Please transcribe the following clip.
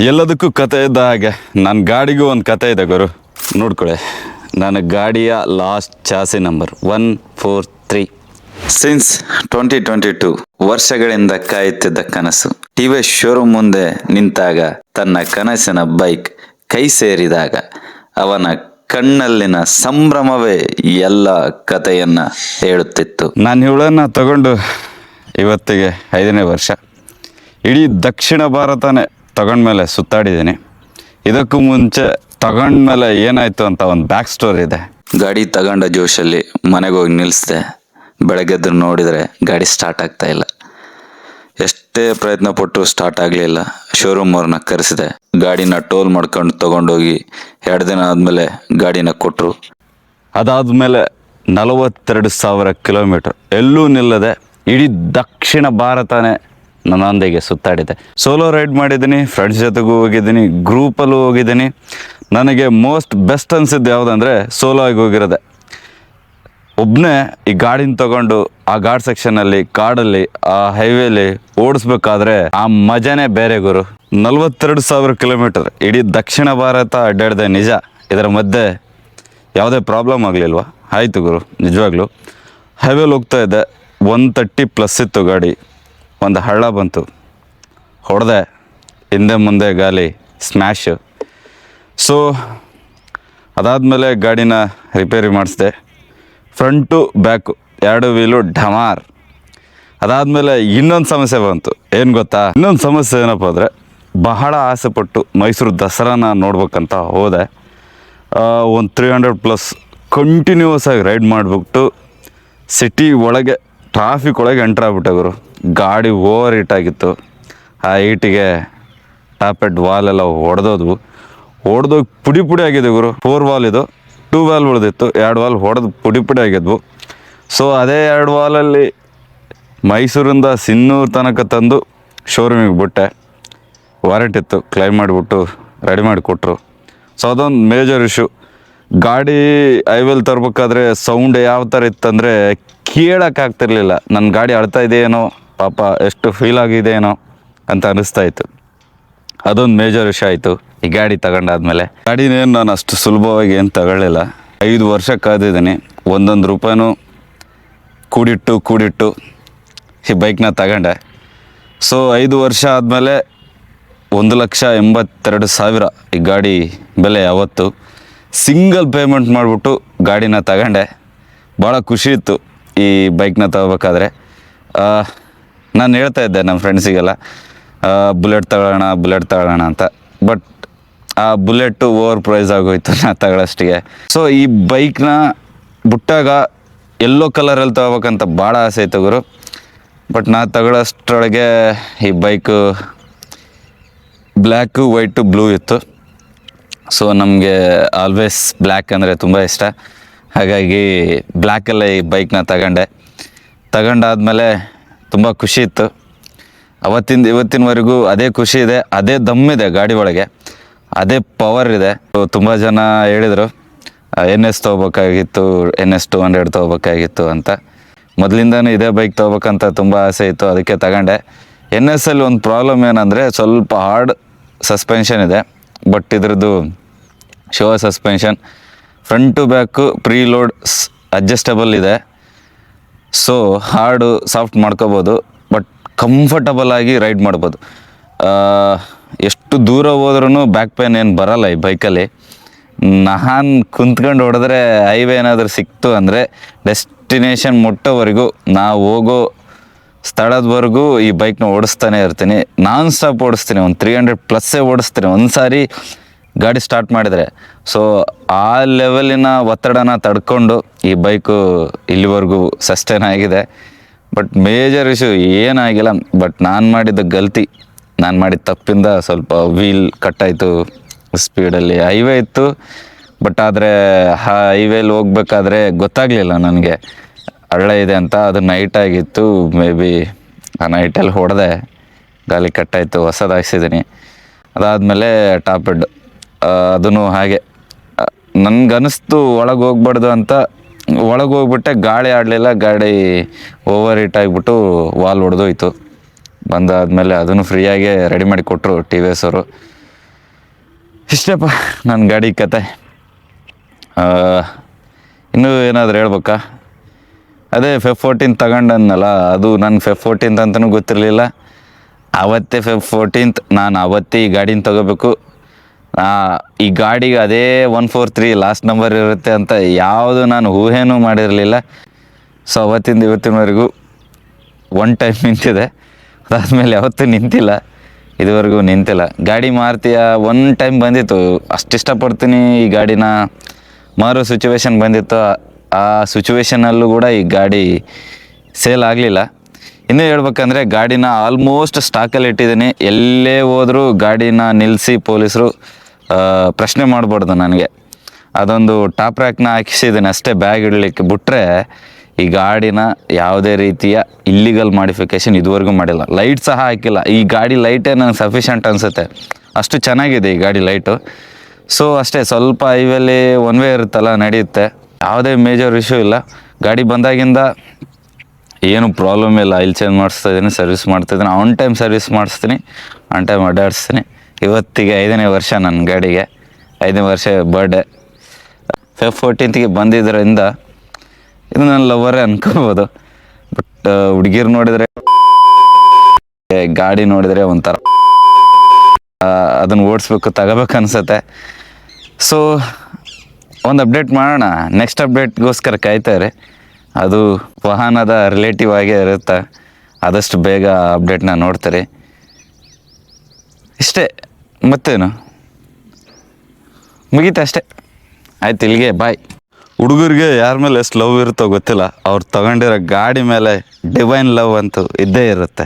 ಎಲ್ಲದಕ್ಕೂ ಕತೆ ಇದ್ದ ಹಾಗೆ. ನನ್ನ ಗಾಡಿಗೂ ಒಂದು ಕತೆ ಇದೆ ಗುರು. ನೋಡ್ಕೊಳ್ಳಿ ನನ್ನ ಗಾಡಿಯ last chassis number one four three since twenty twenty two ವರ್ಷಗಳಿಂದ ಕಾಯುತ್ತಿದ್ದ ಕನಸು. ಟಿ ವಿ ಶೋರೂಮ್ ಮುಂದೆ ನಿಂತಾಗ ತನ್ನ ಕನಸಿನ ಬೈಕ್ ಕೈ ಸೇರಿದಾಗ ಅವನ ಕಣ್ಣಲ್ಲಿನ ಸಂಭ್ರಮವೇ ಎಲ್ಲ ಕಥೆಯನ್ನ ಹೇಳುತ್ತಿತ್ತು. ನಾನು ಇವಳನ್ನ ತಗೊಂಡು ಇವತ್ತಿಗೆ ಐದನೇ ವರ್ಷ. ಇಡೀ ದಕ್ಷಿಣ ಭಾರತನೇ ತಗೊಂಡ್ಮೇಲೆ ಸುತ್ತಾಡಿದ್ದೀನಿ. ಇದಕ್ಕೂ ಮುಂಚೆ ತಗೊಂಡ್ಮೇಲೆ ಏನಾಯಿತು ಅಂತ ಒಂದು ಬ್ಯಾಕ್ ಸ್ಟೋರಿ ಇದೆ. ಗಾಡಿ ತಗೊಂಡ ಜೋಶಲ್ಲಿ ಮನೆಗೆ ಹೋಗಿ ನಿಲ್ಲಿಸ್ದೆ ಬೆಳಗ್ಗೆದ್ದು ನೋಡಿದರೆ ಗಾಡಿ ಸ್ಟಾರ್ಟ್ ಆಗ್ತಾ ಇಲ್ಲ. ಎಷ್ಟೇ ಪ್ರಯತ್ನ ಪಟ್ಟು ಸ್ಟಾರ್ಟ್ ಆಗಲಿಲ್ಲ. ಶೋರೂಮ್ ಅವ್ರನ್ನ ಕರೆಸಿದೆ. ಗಾಡಿನ ಟೋಲ್ ಮಾಡ್ಕೊಂಡು ತಗೊಂಡೋಗಿ ಎರಡು ದಿನ ಆದಮೇಲೆ ಗಾಡಿನ ಕೊಟ್ಟರು ಅದಾದಮೇಲೆ ನಲವತ್ತೆರಡು ಸಾವಿರ ಕಿಲೋಮೀಟರ್ ಎಲ್ಲೂ ನಿಲ್ಲದೆ ಇಡೀ ದಕ್ಷಿಣ ಭಾರತನೇ ನನ್ನೊಂದಿಗೆ ಸುತ್ತಾಡಿದೆ. ಸೋಲೋ ರೈಡ್ ಮಾಡಿದ್ದೀನಿ ಫ್ರೆಂಡ್ಸ್ ಜೊತೆಗೂ ಹೋಗಿದ್ದೀನಿ ಗ್ರೂಪಲ್ಲೂ ಹೋಗಿದ್ದೀನಿ. ನನಗೆ ಮೋಸ್ಟ್ ಬೆಸ್ಟ್ ಅನ್ಸಿದ್ದು ಯಾವುದಂದರೆ ಸೋಲೋ ಆಗಿ ಹೋಗಿರೋದೆ. ಒಬ್ಬನೇ ಈ ಗಾಡಿನ ತಗೊಂಡು ಆ ಗಾಡ್ ಸೆಕ್ಷನಲ್ಲಿ ಕಾಡಲ್ಲಿ, ಆ ಹೈವೇಲಿ ಓಡಿಸ್ಬೇಕಾದ್ರೆ ಆ ಮಜಾನೇ ಬೇರೆ ಗುರು. ನಲ್ವತ್ತೆರಡು ಸಾವಿರ ಕಿಲೋಮೀಟರ್ ಇಡೀ ದಕ್ಷಿಣ ಭಾರತ ಅಡ್ಡಾಡಿದೆ ನಿಜ. ಇದರ ಮಧ್ಯೆ ಯಾವುದೇ ಪ್ರಾಬ್ಲಮ್ ಆಗಲಿಲ್ವ? ಆಯಿತು ಗುರು, ನಿಜವಾಗ್ಲೂ. ಹೈವೇಲಿ ಹೋಗ್ತಾ ಇದ್ದೆ ಒನ್ ತರ್ಟಿ ಪ್ಲಸ್ ಇತ್ತು ಗಾಡಿ. ಒಂದು ಹಳ್ಳ ಬಂತು. ಹೊಡೆದೆ, ಹಿಂದೆ ಮುಂದೆ ಗಾಲಿ ಸ್ಮ್ಯಾಶ್ ಸೊ ಅದಾದಮೇಲೆ ಗಾಡಿನ ರಿಪೇರಿ ಮಾಡಿಸಿದೆ. ಫ್ರಂಟು ಬ್ಯಾಕು ಎರಡು ವೀಲು ಢಮಾರ್. ಅದಾದಮೇಲೆ ಇನ್ನೊಂದು ಸಮಸ್ಯೆ ಬಂತು. ಏನು ಗೊತ್ತಾ? ಇನ್ನೊಂದು ಸಮಸ್ಯೆ ಏನಪ್ಪ ಅಂದರೆ, ಬಹಳ ಆಸೆ ಪಟ್ಟು ಮೈಸೂರು ದಸರಾನ ನೋಡ್ಬೇಕಂತ ಹೋದೆ. ಒಂದು ತ್ರೀ ಹಂಡ್ರೆಡ್ ಪ್ಲಸ್ ಕಂಟಿನ್ಯೂಸ್ ಆಗಿ ರೈಡ್ ಮಾಡಿಬಿಟ್ಟು ಸಿಟಿ ಒಳಗೆ ಟ್ರಾಫಿಕ್ ಒಳಗೆ ಎಂಟ್ರ್ ಗಾಡಿ ಓವರ್ ಹೀಟ್ ಆಗಿತ್ತು. ಆ ಹೀಟಿಗೆ ಟಾಪ್ ಹೆಡ್ ವಾಲ್ ಎಲ್ಲ ಹೊಡೆದೋದ್ವು. ಹೊಡೆದೋಗಿ ಪುಡಿ ಪುಡಿ ಆಗಿದೆ ಗುರು. ಫೋರ್ ವಾಲ್ ಇದು. ಟೂ ವಾಲ್ ಉಳಿದಿತ್ತು. ಎರಡು ವಾಲ್ ಹೊಡೆದು ಪುಡಿ ಪುಡಿ ಆಗಿದ್ವು. ಸೊ ಅದೇ ಎರಡು ವಾಲಲ್ಲಿ ಮೈಸೂರಿಂದ ಸಿನ್ನೂರು ತನಕ ತಂದು ಶೋರೂಮಿಗೆ ಬಿಟ್ಟೆ. ವಾರಂಟ್ ಇತ್ತು. ಕ್ಲೈಮ್ ಮಾಡಿಬಿಟ್ಟು ರೆಡಿ ಮಾಡಿ ಕೊಟ್ಟರು ಸೊ ಅದೊಂದು ಮೇಜರ್ ಇಶ್ಯೂ ಗಾಡಿ ಐವೇಲ್ ತರಬೇಕಾದ್ರೆ ಸೌಂಡ್ ಯಾವ ಥರ ಇತ್ತಂದರೆ ಕೇಳೋಕ್ಕಾಗ್ತಿರ್ಲಿಲ್ಲ ನನ್ನ ಗಾಡಿ ಅಳ್ತಾ ಇದೆಯೇನೋ ಪಾಪ ಎಷ್ಟು ಫೀಲ್ ಆಗಿದೆಯೇನೋ ಅಂತ ಅನಿಸ್ತಾ ಇತ್ತು. ಅದೊಂದು ಮೇಜರ್ ವಿಷಯ ಆಯಿತು. ಈ ಗಾಡಿ ತಗೊಂಡಾದ್ಮೇಲೆ. ಗಾಡಿನೇನು ನಾನು ಅಷ್ಟು ಸುಲಭವಾಗಿ ಏನು ತಗೊಳ್ಳಿಲ್ಲ. ಐದು ವರ್ಷ ಕಾದಿದ್ದೀನಿ ಒಂದೊಂದು ರೂಪಾಯಿನೂ ಕೂಡಿಟ್ಟು ಕೂಡಿಟ್ಟು ಈ ಬೈಕ್ನ ತಗೊಂಡೆ. ಸೊ ಐದು ವರ್ಷ ಆದಮೇಲೆ ಒಂದು ಲಕ್ಷ ಎಂಬತ್ತೆರಡು ಸಾವಿರ ಈ ಗಾಡಿ ಬೆಲೆ ಯಾವತ್ತು. ಸಿಂಗಲ್ ಪೇಮೆಂಟ್ ಮಾಡಿಬಿಟ್ಟು ಗಾಡಿನ ತಗೊಂಡೆ. ಭಾಳ ಖುಷಿ ಇತ್ತು ಈ ಬೈಕ್ನ ತಗೋಬೇಕಾದ್ರೆ. ನಾನು ಹೇಳ್ತಾ ಇದ್ದೆ ನಮ್ಮ ಫ್ರೆಂಡ್ಸಿಗೆಲ್ಲ ಬುಲೆಟ್ ತಗೊಳ್ಳೋಣ ಬುಲೆಟ್ ತಗೊಳ್ಳೋಣ ಅಂತ. ಬಟ್ ಆ ಬುಲೆಟ್ಟು ಓವರ್ ಪ್ರೈಸ್ ಆಗೋಯ್ತು ನಾ ತಗೊಳ್ಳೋಷ್ಟಿಗೆ ಸೊ ಈ ಬೈಕ್ನ ಬಿಟ್ಟಾಗ ಎಲ್ಲೋ ಕಲರಲ್ಲಿ ತಗೋಬೇಕಂತ ಭಾಳ ಆಸೆ ಇತ್ತು ಗುರು. ಬಟ್ ನಾ ತಗೊಳ್ಳೋಷ್ಟ್ರೊಳಗೆ ಈ ಬೈಕು ಬ್ಲ್ಯಾಕು ವೈಟು ಬ್ಲೂ ಇತ್ತು. ಸೊ ನಮಗೆ ಆಲ್ವೇಸ್ ಬ್ಲ್ಯಾಕ್ ಅಂದರೆ ತುಂಬ ಇಷ್ಟ. ಹಾಗಾಗಿ ಬ್ಲ್ಯಾಕಲ್ಲೇ ಈ ಬೈಕ್ನ ತಗೊಂಡೆ. ತಗೊಂಡಾದ್ಮೇಲೆ ತುಂಬ ಖುಷಿ ಇತ್ತು. ಅವತ್ತಿಂದ ಇವತ್ತಿನವರೆಗೂ ಅದೇ ಖುಷಿ ಇದೆ, ಅದೇ ದಮ್ಮಿದೆ ಗಾಡಿ ಒಳಗೆ, ಅದೇ ಪವರ್ ಇದೆ. ತುಂಬ ಜನ ಹೇಳಿದರು ಎನ್ ಎಸ್ ತೊಗೋಬೇಕಾಗಿತ್ತು ಎನ್ ಎಸ್ ಟು ಹಂಡ್ರೆಡ್ ತೊಗೋಬೇಕಾಗಿತ್ತು ಅಂತ. ಮೊದಲಿಂದನೂ ಇದೇ ಬೈಕ್ ತೊಗೋಬೇಕಂತ ತುಂಬ ಆಸೆ ಇತ್ತು, ಅದಕ್ಕೆ ತಗೊಂಡೆ. ಎನ್ ಎಸ್ ಅಲ್ಲಿ ಒಂದು ಪ್ರಾಬ್ಲಮ್ ಏನಂದರೆ ಸ್ವಲ್ಪ ಹಾರ್ಡ್ ಸಸ್ಪೆನ್ಷನ್ ಇದೆ ಬಟ್ ಇದ್ರದ್ದು show suspension front to back pre load adjustable ಇದೆ. ಸೊ ಹಾರ್ಡು ಸಾಫ್ಟ್ ಮಾಡ್ಕೋಬೋದು ಬಟ್ ಕಂಫರ್ಟಬಲ್ ಆಗಿ ರೈಡ್ ಮಾಡ್ಬೋದು. ಎಷ್ಟು ದೂರ ಹೋದ್ರೂ ಬ್ಯಾಕ್ ಪೇನ್ ಏನು ಬರಲ್ಲ ಈ ಬೈಕಲ್ಲಿ ನಾನು ಕುಂತ್ಕೊಂಡು ಹೊಡೆದ್ರೆ ಹೈವೇ ಏನಾದರೂ ಸಿಕ್ತು ಅಂದರೆ ಡೆಸ್ಟಿನೇಷನ್ ಮುಟ್ಟೋವರೆಗೂ ನಾವು ಹೋಗೋ ಸ್ಥಳದವರೆಗೂ ಈ ಬೈಕ್ನ ಓಡಿಸ್ತಾನೆ ಇರ್ತೀನಿ. ನಾನ್ ಸ್ಟಾಪ್ ಓಡಿಸ್ತೀನಿ, ಒಂದು ತ್ರೀ ಹಂಡ್ರೆಡ್ ಪ್ಲಸ್ಸೇ ಓಡಿಸ್ತೀನಿ. ಒಂದು ಸಾರಿ ಗಾಡಿ ಸ್ಟಾರ್ಟ್ ಮಾಡಿದರೆ. ಸೊ ಆ ಲೆವೆಲಿನ ಒತ್ತಡನ ತಡ್ಕೊಂಡು ಈ ಬೈಕು ಇಲ್ಲಿವರೆಗೂ ಸಸ್ಟೈನ್ ಆಗಿದೆ. ಬಟ್ ಮೇಜರ್ ಇಶ್ಯೂ ಏನಾಗಿಲ್ಲ ಬಟ್ ನಾನು ಮಾಡಿದ ಗಲ್ತಿ. ನಾನು ಮಾಡಿದ ತಪ್ಪಿಂದ ಸ್ವಲ್ಪ ವೀಲ್ ಕಟ್ಟಾಯಿತು ಸ್ಪೀಡಲ್ಲಿ ಹೈವೇ ಇತ್ತು. ಬಟ್ ಆದರೆ ಹೈವೇಲಿ ಹೋಗ್ಬೇಕಾದ್ರೆ ಗೊತ್ತಾಗಲಿಲ್ಲ ನನಗೆ. ಹಳ್ಳ ಇದೆ ಅಂತ. ಅದು ನೈಟ್ ಆಗಿತ್ತು. ಮೇ ಬಿ ಆ ನೈಟಲ್ಲಿ ಹೊಡೆದೆ. ಗಾಲಿ ಕಟ್ಟಾಯಿತು ಹೊಸದಾಗಿಸಿದ್ದೀನಿ ಅದಾದಮೇಲೆ ಟಾಪ್ ಹೆಡ್ ಅದೂ ಹಾಗೆ. ನನಗನ್ನಿಸ್ತು ಒಳಗೆ ಹೋಗ್ಬಾರ್ದು ಅಂತ ಒಳಗೆ ಹೋಗ್ಬಿಟ್ಟೆ ಗಾಳಿ ಆಡಲಿಲ್ಲ, ಗಾಡಿ ಓವರ್ ಹೀಟ್ ಆಗಿಬಿಟ್ಟು ವಾಲ್ ಹೊಡೆದೋಯ್ತು ಬಂದಾದಮೇಲೆ ಅದನ್ನು ಫ್ರೀಯಾಗೆ ರೆಡಿ ಮಾಡಿ ಕೊಟ್ಟರು ಟಿ ವಿ ಎಸ್ ಅವರು. ಇಷ್ಟಪ್ಪ ನನ್ನ ಗಾಡಿ ಕತೆ. ಇನ್ನೂ ಏನಾದರೂ ಹೇಳ್ಬೇಕಾ? ಅದೇ ಫೆಫ್ ಫೋರ್ಟೀನ್ ತಗೊಂಡನ್ನಲ್ಲ ಅದು ನನ್ನ ಫೆಫ್ ಫೋರ್ಟೀನ್ತ್ ಅಂತಲೂ ಗೊತ್ತಿರಲಿಲ್ಲ. ಅವತ್ತೇ ಫೆಫ್ ಫೋರ್ಟೀನ್ತ್ ನಾನು ಅವತ್ತೇ ಈ ಗಾಡಿನ ತಗೋಬೇಕು. ಈ ಗಾಡಿಗೆ ಅದೇ one four three last number ಇರುತ್ತೆ ಅಂತ ಯಾವುದು ನಾನು ಊಹೆನೂ ಮಾಡಿರಲಿಲ್ಲ. ಸೊ ಅವತ್ತಿಂದ ಇವತ್ತಿನವರೆಗೂ ಒನ್ ಟೈಮ್ ನಿಂತಿದೆ. ಅದಾದಮೇಲೆ ಯಾವತ್ತೂ ನಿಂತಿಲ್ಲ. ಇದುವರೆಗೂ ನಿಂತಿಲ್ಲ. ಗಾಡಿ ಮಾರ್ತೀಯ ಒನ್ ಟೈಮ್ ಬಂದಿತ್ತು. ಅಷ್ಟು ಇಷ್ಟಪಡ್ತೀನಿ ಈ ಗಾಡಿನ ಮಾರೋ ಸಿಚುವೇಶನ್ ಬಂದಿತ್ತು. ಆ ಸಿಚುವೇಶನಲ್ಲೂ ಕೂಡ ಈ ಗಾಡಿ ಸೇಲ್ ಆಗಲಿಲ್ಲ. ಇನ್ನೂ ಹೇಳ್ಬೇಕಂದ್ರೆ ಗಾಡಿನ ಆಲ್ಮೋಸ್ಟ್ ಸ್ಟಾಕಲ್ಲಿ ಇಟ್ಟಿದ್ದೀನಿ. ಎಲ್ಲೇ ಹೋದರೂ ಗಾಡಿನ ನಿಲ್ಲಿಸಿ ಪೊಲೀಸರು ಪ್ರಶ್ನೆ ಮಾಡಬಾರ್ದು ನನಗೆ. ಅದೊಂದು ಟಾಪ್ ರ್ಯಾಕ್ನ ಹಾಕಿಸಿದ್ದೀನಿ ಅಷ್ಟೇ ಬ್ಯಾಗ್ ಇಡಲಿಕ್ಕೆ ಬಿಟ್ಟರೆ ಈ ಗಾಡಿನ ಯಾವುದೇ ರೀತಿಯ ಇಲ್ಲಿಗಲ್ ಮಾಡಿಫಿಕೇಶನ್ ಇದುವರೆಗೂ ಮಾಡಿಲ್ಲ. ಲೈಟ್ ಸಹ ಹಾಕಿಲ್ಲ. ಈ ಗಾಡಿ ಲೈಟೇ ನನಗೆ ಸಫಿಷಿಯಂಟ್ ಅನಿಸುತ್ತೆ. ಅಷ್ಟು ಚೆನ್ನಾಗಿದೆ ಈ ಗಾಡಿ ಲೈಟು ಸೊ ಅಷ್ಟೇ, ಸ್ವಲ್ಪ ಹೈವೇಲಿ ಒನ್ ವೇ ಇರುತ್ತಲ್ಲ, ನಡೆಯುತ್ತೆ. ಯಾವುದೇ ಮೇಜರ್ ಇಶ್ಯೂ ಇಲ್ಲ. ಗಾಡಿ ಬಂದಾಗಿಂದ ಏನು ಪ್ರಾಬ್ಲಮ್ ಇಲ್ಲ. ಆಯಿಲ್ ಚೇಂಜ್ ಮಾಡಿಸ್ತಾ ಇದ್ದೀನಿ ಸರ್ವಿಸ್ ಮಾಡ್ತಾ ಇದ್ದೀನಿ ಆನ್ ಟೈಮ್ ಸರ್ವಿಸ್ ಮಾಡಿಸ್ತೀನಿ. ಆನ್ ಟೈಮ್ ಅಡ್ಡಾಡಿಸ್ತೀನಿ. ಇವತ್ತಿಗೆ ಐದನೇ ವರ್ಷ ನನ್ನ ಗಾಡಿಗೆ. ಐದನೇ ವರ್ಷ ಬರ್ಡೇ ಫೆಬ್ ಫೋರ್ಟೀನ್ತ್ಗೆ ಬಂದಿದ್ದರಿಂದ ಇದು ನನ್ನ ಲವರೇ ಅನ್ಕೋಬೋದು. ಬಟ್ ಹುಡುಗಿರು ನೋಡಿದರೆ, ಗಾಡಿ ನೋಡಿದರೆ ಒಂಥರ ಅದನ್ನು ಓಡಿಸ್ಬೇಕು, ತಗೋಬೇಕು ಅನಿಸುತ್ತೆ. ಸೊ ಒಂದು ಅಪ್ಡೇಟ್ ಮಾಡೋಣ. ನೆಕ್ಸ್ಟ್ ಅಪ್ಡೇಟ್ಗೋಸ್ಕರ ಕಾಯ್ತಾರೆ. ಅದು ವಾಹನದ ರಿಲೇಟಿವ್ ಆಗೇ ಇರುತ್ತೆ. ಆದಷ್ಟು ಬೇಗ ಅಪ್ಡೇಟ್ನ ನೋಡ್ತಾರೆ. ಇಷ್ಟೇ. ಮತ್ತೇನು? ಮುಗೀತು ಅಷ್ಟೇ. ಆಯ್ತು, ಇಲ್ಲಿಗೆ ಬಾಯ್ ಹುಡುಗರಿಗೆ ಯಾರ ಮೇಲೆ ಎಷ್ಟು ಲವ್ ಇರುತ್ತೋ ಗೊತ್ತಿಲ್ಲ. ಅವ್ರು ತಗೊಂಡಿರೋ ಗಾಡಿ ಮೇಲೆ ಡಿವೈನ್ ಲವ್ ಅಂತೂ ಇದ್ದೇ ಇರುತ್ತೆ.